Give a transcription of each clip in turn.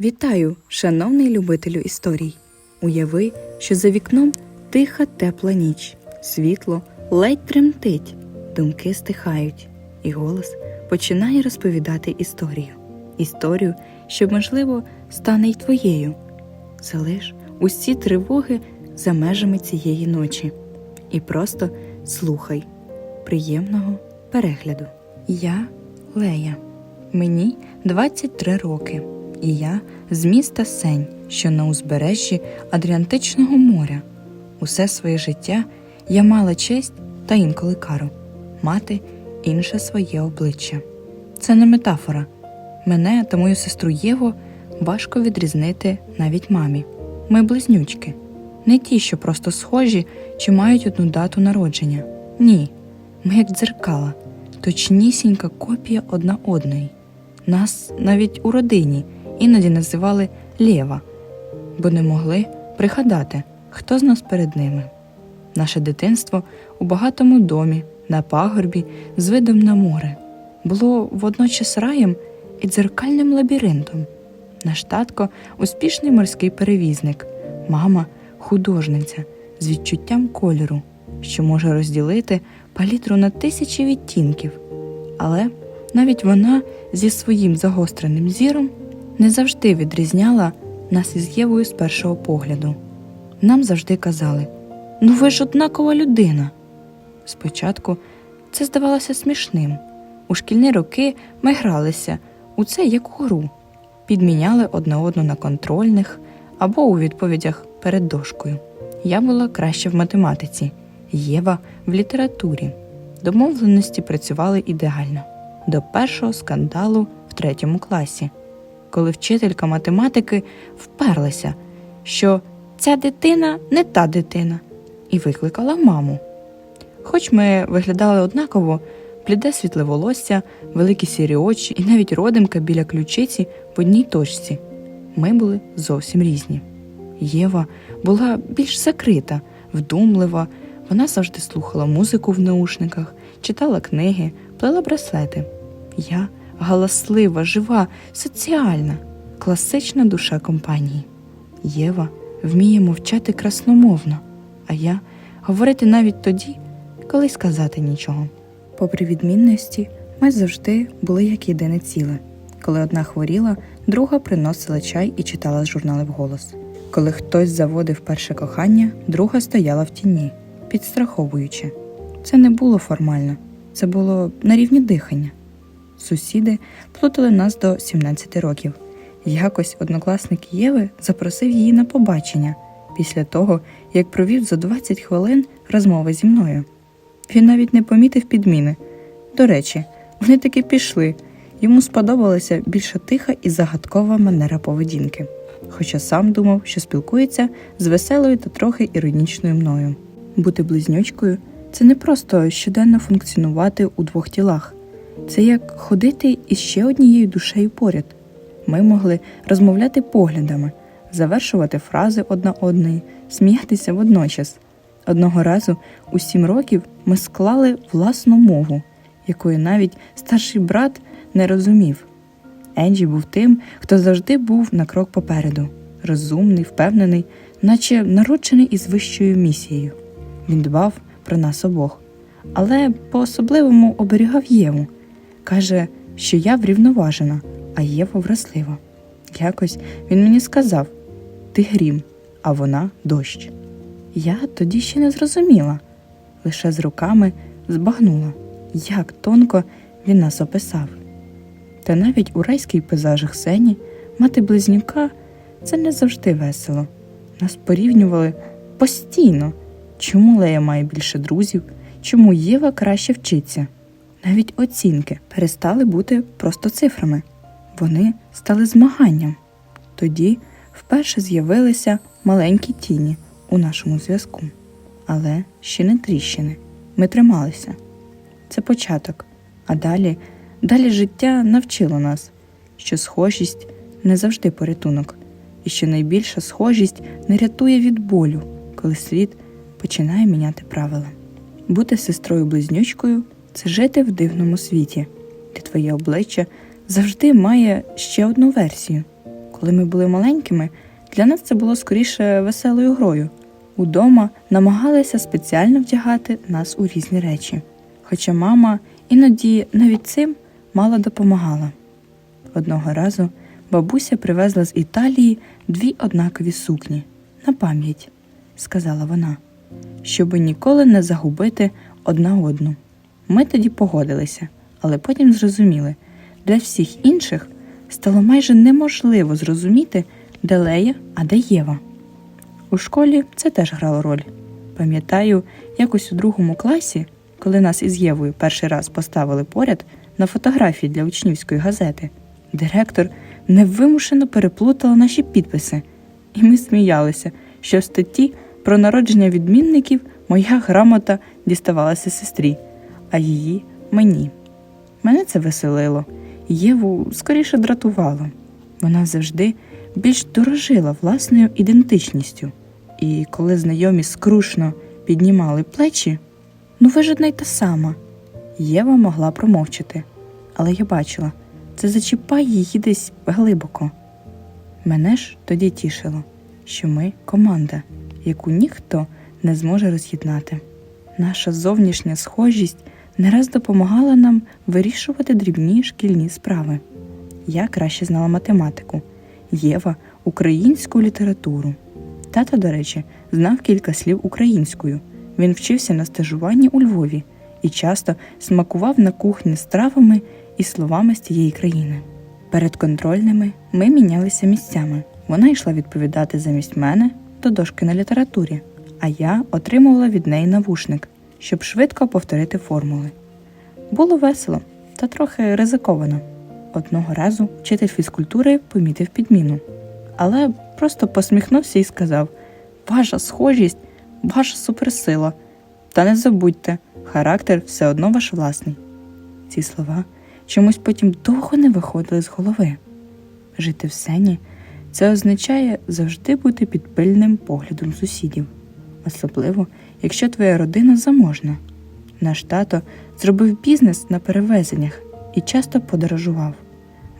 Вітаю, шановний любителю історій. Уяви, що за вікном тиха тепла ніч, світло ледь тремтить, думки стихають, і голос починає розповідати історію. Історію, що, можливо, стане й твоєю. Залиш усі тривоги за межами цієї ночі і просто слухай. Приємного перегляду. Я Лея. Мені 23 роки, і я з міста Сень, що на узбережжі Адріантичного моря. Усе своє життя я мала честь та інколи кару мати інше своє обличчя. Це не метафора. Мене та мою сестру Єву важко відрізнити навіть мамі. Ми близнючки, не ті, що просто схожі чи мають одну дату народження. Ні, ми як дзеркала, точнісінька копія одна одної. Нас навіть у родині іноді називали Лєва, бо не могли пригадати, хто з нас перед ними. Наше дитинство у багатому домі, на пагорбі, з видом на море, було водночас раєм і дзеркальним лабіринтом. Наш татко успішний морський перевізник, мама художниця з відчуттям кольору, що може розділити палітру на тисячі відтінків. Але навіть вона зі своїм загостреним зіром не завжди відрізняла нас із Євою з першого погляду. Нам завжди казали: ну ви ж однакова людина. Спочатку це здавалося смішним. У шкільні роки ми гралися у це як у гру, підміняли одне одну на контрольних або у відповідях перед дошкою. Я була краще в математиці, Єва в літературі. Домовленості працювали ідеально до першого скандалу в третьому класі, коли вчителька математики вперлася, що ця дитина не та дитина, і викликала маму. Хоч ми виглядали однаково, бліде світле волосся, великі сірі очі і навіть родимка біля ключиці в одній точці, ми були зовсім різні. Єва була більш закрита, вдумлива, вона завжди слухала музику в наушниках, читала книги, плела браслети. Я галаслива, жива, соціальна, класична душа компанії. Єва вміє мовчати красномовно, а я говорити навіть тоді, коли сказати нічого. Попри відмінності, ми завжди були як єдине ціле. Коли одна хворіла, друга приносила чай і читала журнали вголос. Коли хтось заводив перше кохання, друга стояла в тіні, підстраховуючи. Це не було формально, це було на рівні дихання. Сусіди плутали нас до 17 років. Якось однокласник Єви запросив її на побачення після того, як провів за 20 хвилин розмови зі мною. Він навіть не помітив підміни. До речі, вони таки пішли. Йому сподобалася більша тиха і загадкова манера поведінки, хоча сам думав, що спілкується з веселою та трохи іронічною мною. Бути близнючкою це не просто щоденно функціонувати у двох тілах, це як ходити із ще однією душею поряд. Ми могли розмовляти поглядами, завершувати фрази одна одної, сміятися водночас. Одного разу у сім років ми склали власну мову, якої навіть старший брат не розумів. Енджі був тим, хто завжди був на крок попереду, розумний, впевнений, наче народжений із вищою місією. Він дбав про нас обох, але по-особливому оберігав Єву. Каже, що я врівноважена, а Єва вразлива. Якось він мені сказав: ти грім, а вона дощ. Я тоді ще не зрозуміла, лише з руками збагнула, як тонко він нас описав. Та навіть у райських пейзажах сені мати близнюка це не завжди весело. Нас порівнювали постійно, чому Лея має більше друзів, чому Єва краще вчиться. Навіть оцінки перестали бути просто цифрами, вони стали змаганням. Тоді вперше з'явилися маленькі тіні у нашому зв'язку, але ще не тріщини. Ми трималися. Це початок, а далі, далі життя навчило нас, що схожість не завжди порятунок, і що найбільша схожість не рятує від болю, коли світ починає міняти правила. Бути сестрою-близнючкою це жити в дивному світі, де твоє обличчя завжди має ще одну версію. Коли ми були маленькими, для нас це було скоріше веселою грою. Удома намагалися спеціально вдягати нас у різні речі. Хоча мама іноді навіть цим мало допомагала. Одного разу бабуся привезла з Італії дві однакові сукні на пам'ять, сказала вона, щоби ніколи не загубити одна одну. Ми тоді погодилися, але потім зрозуміли, для всіх інших стало майже неможливо зрозуміти, де Лея, а де Єва. У школі це теж грало роль. Пам'ятаю, якось у другому класі, коли нас із Євою перший раз поставили поряд на фотографії для учнівської газети, директор невимушено переплутала наші підписи, і ми сміялися, що в статті про народження відмінників моя грамота діставалася сестрі, а її мені. Мене це веселило, Єву скоріше дратувало. Вона завжди більш дорожила власною ідентичністю, і коли знайомі скрушно піднімали плечі, ну ви ж одна й та сама. Єва могла промовчати, але я бачила, це зачіпає її десь глибоко. Мене ж тоді тішило, що ми команда, яку ніхто не зможе роз'єднати. Наша зовнішня схожість не раз допомагала нам вирішувати дрібні шкільні справи. Я краще знала математику, Єва українську літературу. Тато, до речі, знав кілька слів українською. Він вчився на стажуванні у Львові і часто смакував на кухні стравами і словами з тієї країни. Перед контрольними ми мінялися місцями. Вона йшла відповідати замість мене до дошки на літературі, а я отримувала від неї навушник, щоб швидко повторити формули. Було весело та трохи ризиковано. Одного разу вчитель фізкультури помітив підміну, але просто посміхнувся і сказав: Ваша схожість, ваша суперсила. Та не забудьте, характер все одно ваш власний. Ці слова чомусь потім довго не виходили з голови. Жити в сені це означає завжди бути під пильним поглядом сусідів, особливо, якщо твоя родина заможна. Наш тато зробив бізнес на перевезеннях і часто подорожував.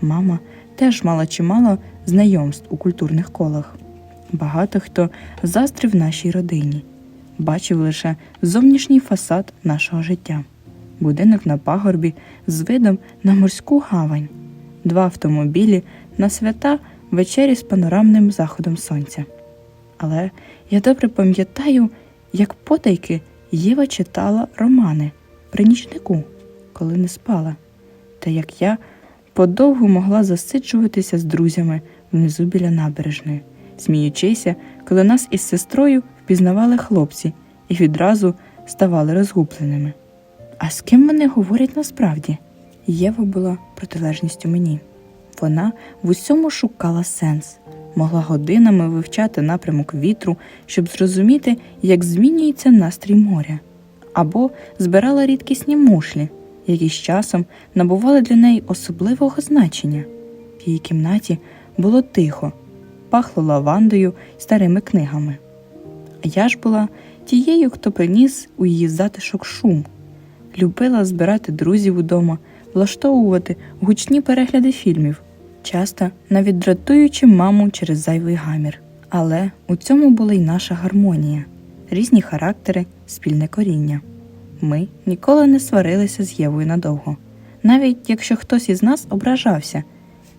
Мама теж мала чимало знайомств у культурних колах. Багато хто заздрив нашій родині, бачив лише зовнішній фасад нашого життя, будинок на пагорбі з видом на морську гавань, два автомобілі на свята вечері з панорамним заходом сонця. Але я добре пам'ятаю, як потайки Єва читала романи при нічнику, коли не спала, та як я подовго могла засиджуватися з друзями внизу біля набережної, сміючися, коли нас із сестрою впізнавали хлопці і відразу ставали розгубленими. А з ким вони говорять насправді? Єва була протилежністю мені. Вона в усьому шукала сенс, могла годинами вивчати напрямок вітру, щоб зрозуміти, як змінюється настрій моря, або збирала рідкісні мушлі, які з часом набували для неї особливого значення. В її кімнаті було тихо, пахло лавандою старими книгами. А я ж була тією, хто приніс у її затишок шум, любила збирати друзів удома, влаштовувати гучні перегляди фільмів, часто навіть дратуючи маму через зайвий гамір. Але у цьому була й наша гармонія, різні характери, спільне коріння. Ми ніколи не сварилися з Євою надовго, навіть якщо хтось із нас ображався,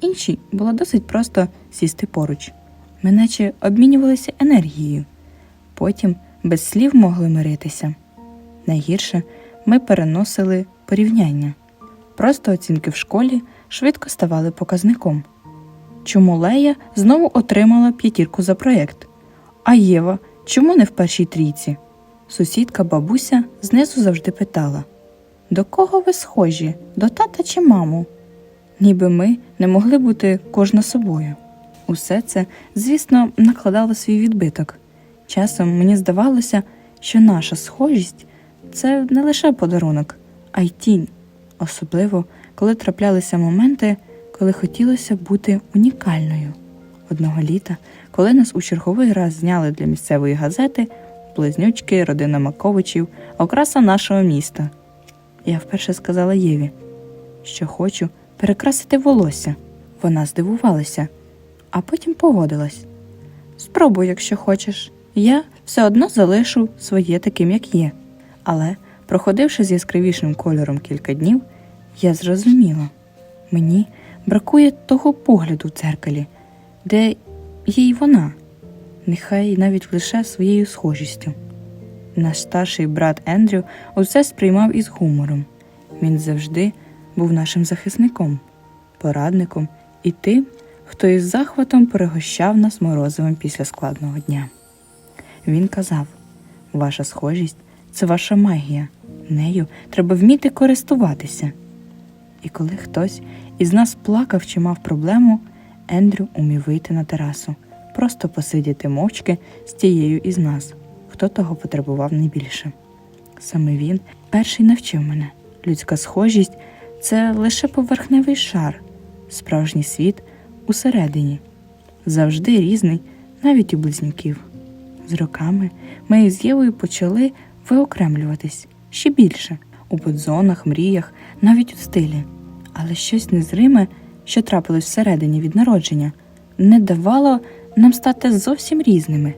інші було досить просто сісти поруч. Ми наче обмінювалися енергією, потім без слів могли миритися. Найгірше ми переносили порівняння. Просто оцінки в школі швидко ставали показником. Чому Лея знову отримала п'ятірку за проєкт? А Єва чому не в першій трійці? Сусідка бабуся знизу завжди питала До кого ви схожі, до тата чи маму? Ніби ми не могли бути кожна собою. Усе це, звісно, накладало свій відбиток. Часом мені здавалося, що наша схожість це не лише подарунок, а й тінь, особливо коли траплялися моменти, коли хотілося бути унікальною. Одного літа, коли нас у черговий раз зняли для місцевої газети близнючки, родина Маковичів, окраса нашого міста. Я вперше сказала Єві, що хочу перекрасити волосся. Вона здивувалася. а потім погодилась. Спробуй, якщо хочеш. Я все одно залишу своє таким, як є. Але, проходивши з яскравішим кольором кілька днів, я зрозуміла мені бракує того погляду в дзеркалі, де є й вона, нехай навіть лише своєю схожістю. Наш старший брат Ендрю усе сприймав із гумором. Він завжди був нашим захисником, порадником і тим, хто із захватом перегощав нас морозивом після складного дня. Він казав: ваша схожість це ваша магія, нею треба вміти користуватися. І коли хтось із нас плакав чи мав проблему, Ендрю умів вийти на терасу, просто посидіти мовчки з тією із нас, хто того потребував найбільше. Саме він перший навчив мене. Людська схожість це лише поверхневий шар, справжній світ усередині, завжди різний, навіть у близнюків. З роками ми із Євою почали виокремлюватись ще більше у подзонах, мріях, навіть у стилі. Але щось незриме, що трапилось всередині від народження, не давало нам стати зовсім різними.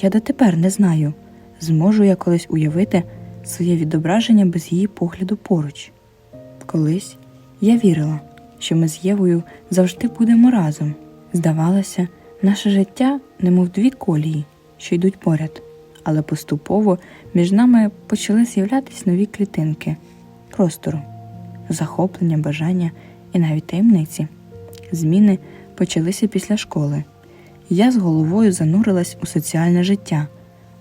Я дотепер не знаю, зможу я колись уявити своє відображення без її погляду поруч. Колись я вірила, що ми з Євою завжди будемо разом. Здавалося, наше життя немов дві колії, що йдуть поряд, але поступово між нами почали з'являтися нові клітинки простору, захоплення, бажання і навіть таємниці. Зміни почалися після школи. Я з головою занурилась у соціальне життя,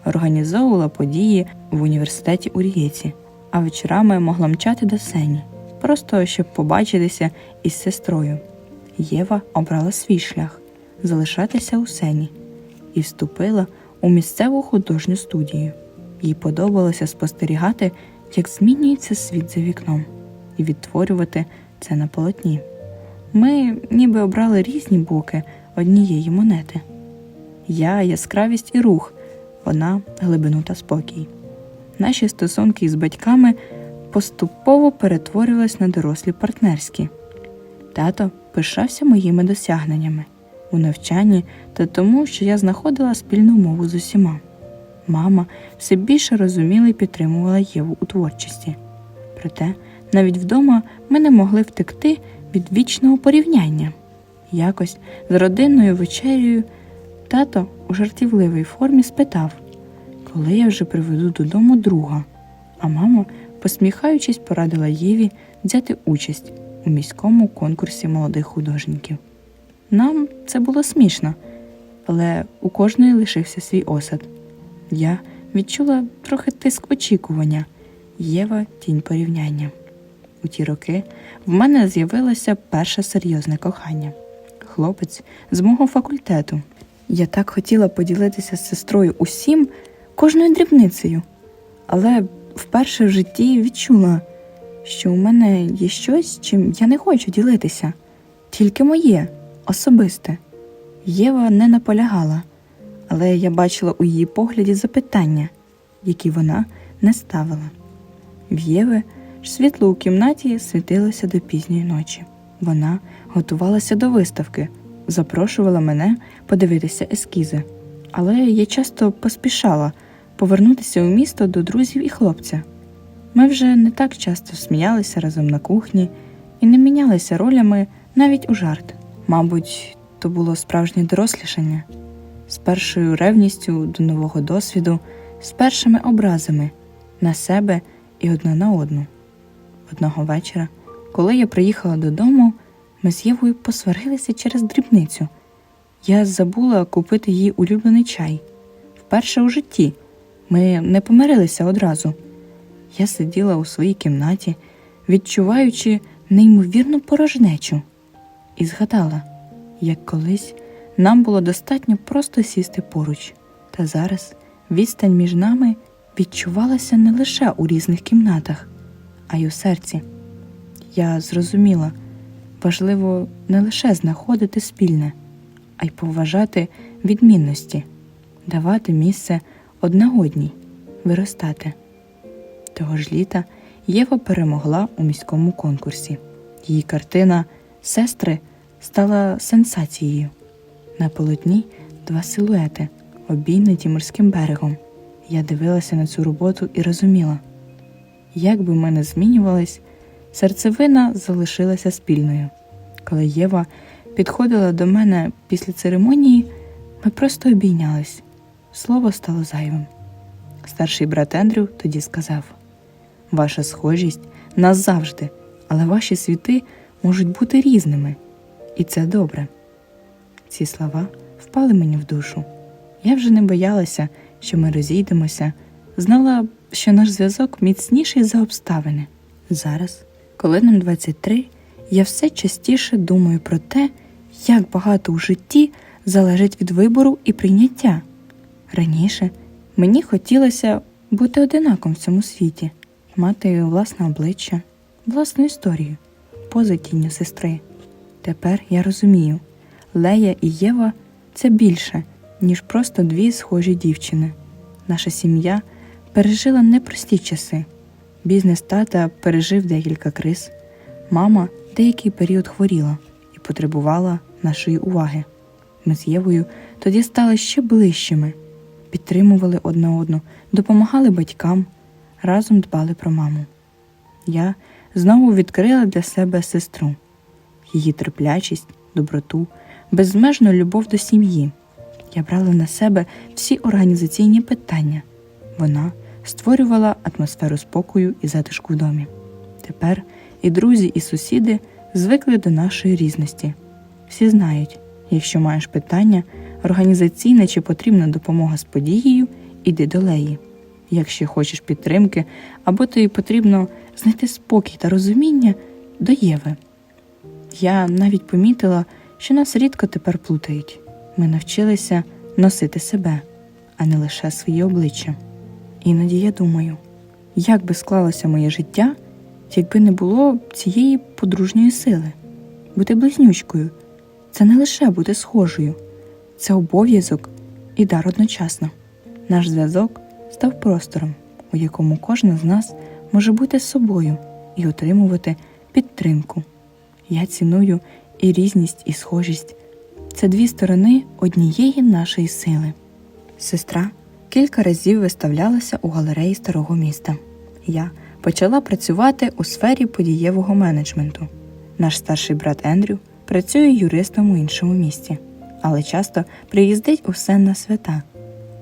організовувала події в університеті у Рієці, а вечорами могла мчати до Сені, просто щоб побачитися із сестрою. Єва обрала свій шлях залишатися у Сені і вступила у місцеву художню студію. Їй подобалося спостерігати, як змінюється світ за вікном, і відтворювати це на полотні. Ми ніби обрали різні боки однієї монети. Я яскравість і рух, вона глибину та спокій. Наші стосунки із батьками поступово перетворювались на дорослі партнерські. Тато пишався моїми досягненнями у навчанні та тому, що я знаходила спільну мову з усіма. Мама все більше розуміла і підтримувала Єву у творчості. Проте навіть вдома ми не могли втекти від вічного порівняння. Якось з родинною вечерею тато у жартівливій формі спитав, коли я вже приведу додому друга, а мама, посміхаючись, порадила Єві взяти участь у міському конкурсі молодих художників. Нам це було смішно, але у кожної лишився свій осад. Я відчула трохи тиск очікування, Єва тінь порівняння. У ті роки в мене з'явилося перше серйозне кохання хлопець з мого факультету. Я так хотіла поділитися з сестрою усім, кожною дрібницею, але вперше в житті відчула, що у мене є щось, чим я не хочу ділитися, тільки моє, особисте. Єва не наполягала, але я бачила у її погляді запитання, які вона не ставила. В Єви ж світло у кімнаті світилося до пізньої ночі. Вона готувалася до виставки, запрошувала мене подивитися ескізи. Але я часто поспішала повернутися у місто до друзів і хлопця. Ми вже не так часто сміялися разом на кухні і не мінялися ролями навіть у жарт. Мабуть, то було справжнє дорослішання з першою ревністю до нового досвіду, з першими образами на себе і одна на одну. Одного вечора, коли я приїхала додому, ми з Євою посварилися через дрібницю. Я забула купити їй улюблений чай. Вперше у житті ми не помирилися одразу. Я сиділа у своїй кімнаті, відчуваючи неймовірну порожнечу, і згадала, як колись нам було достатньо просто сісти поруч, та зараз відстань між нами відчувалася не лише у різних кімнатах, а й у серці. Я зрозуміла, важливо не лише знаходити спільне, а й поважати відмінності, давати місце одна одній, виростати. Того ж літа Єва перемогла у міському конкурсі. Її картина Сестри стала сенсацією. На полотні два силуети, обійняті морським берегом. Я дивилася на цю роботу і розуміла, як би ми не змінювались, серцевина залишилася спільною. Коли Єва підходила до мене після церемонії, ми просто обійнялись. Слово стало зайвим. Старший брат Ендрю тоді сказав: Ваша схожість назавжди, але ваші світи можуть бути різними, і це добре. Ці слова впали мені в душу. Я вже не боялася, що ми розійдемося, знала, що наш зв'язок міцніший за обставини. Зараз, коли нам 23, я все частіше думаю про те, як багато у житті залежить від вибору і прийняття. Раніше мені хотілося бути одинаком в цьому світі, мати власне обличчя, власну історію, поза тінню сестри. Тепер я розумію, Лея і Єва це більше, ніж просто дві схожі дівчини. Наша сім'я пережила непрості часи. Бізнес тата пережив декілька криз. Мама деякий період хворіла і потребувала нашої уваги. Ми з Євою тоді стали ще ближчими, підтримували одне одну, допомагали батькам, разом дбали про маму. Я знову відкрила для себе сестру, її терплячість, доброту, безмежну любов до сім'ї. Я брала на себе всі організаційні питання. Вона створювала атмосферу спокою і затишку в домі. Тепер і друзі, і сусіди звикли до нашої різності. Всі знають, якщо маєш питання, організаційне чи потрібна допомога з подією, іди до Леї. Якщо хочеш підтримки, або тобі потрібно знайти спокій та розуміння до Єви. Я навіть помітила, що нас рідко тепер плутають. Ми навчилися носити себе, а не лише свої обличчя. Іноді я думаю, як би склалося моє життя, якби не було цієї подружньої сили. Бути близнючкою це не лише бути схожою, це обов'язок і дар одночасно. Наш зв'язок став простором, у якому кожна з нас може бути собою і отримувати підтримку. Я ціную і різність, і схожість це дві сторони однієї нашої сили. Сестра кілька разів виставлялася у галереї старого міста. Я почала працювати у сфері подієвого менеджменту. Наш старший брат Ендрю працює юристом у іншому місті, але часто приїздить усе на свята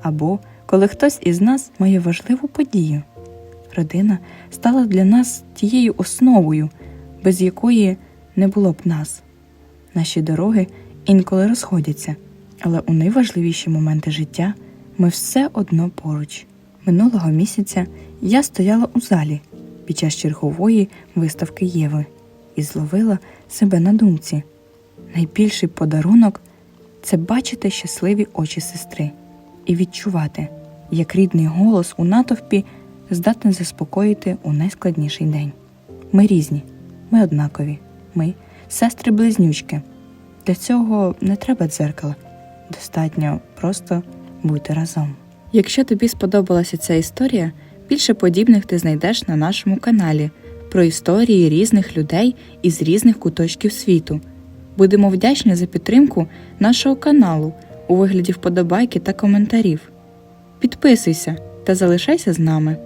або коли хтось із нас має важливу подію. Родина стала для нас тією основою, без якої не було б нас. Наші дороги інколи розходяться, але у найважливіші моменти життя ми все одно поруч. Минулого місяця я стояла у залі під час чергової виставки Єви і зловила себе на думці. Найбільший подарунок це бачити щасливі очі сестри і відчувати, як рідний голос у натовпі здатний заспокоїти у найскладніший день. Ми різні, ми однакові, ми сестри-близнючки. Для цього не треба дзеркала, достатньо просто бути разом. Якщо тобі сподобалася ця історія, більше подібних ти знайдеш на нашому каналі про історії різних людей із різних куточків світу. Будемо вдячні за підтримку нашого каналу у вигляді вподобайки та коментарів. Підписуйся та залишайся з нами.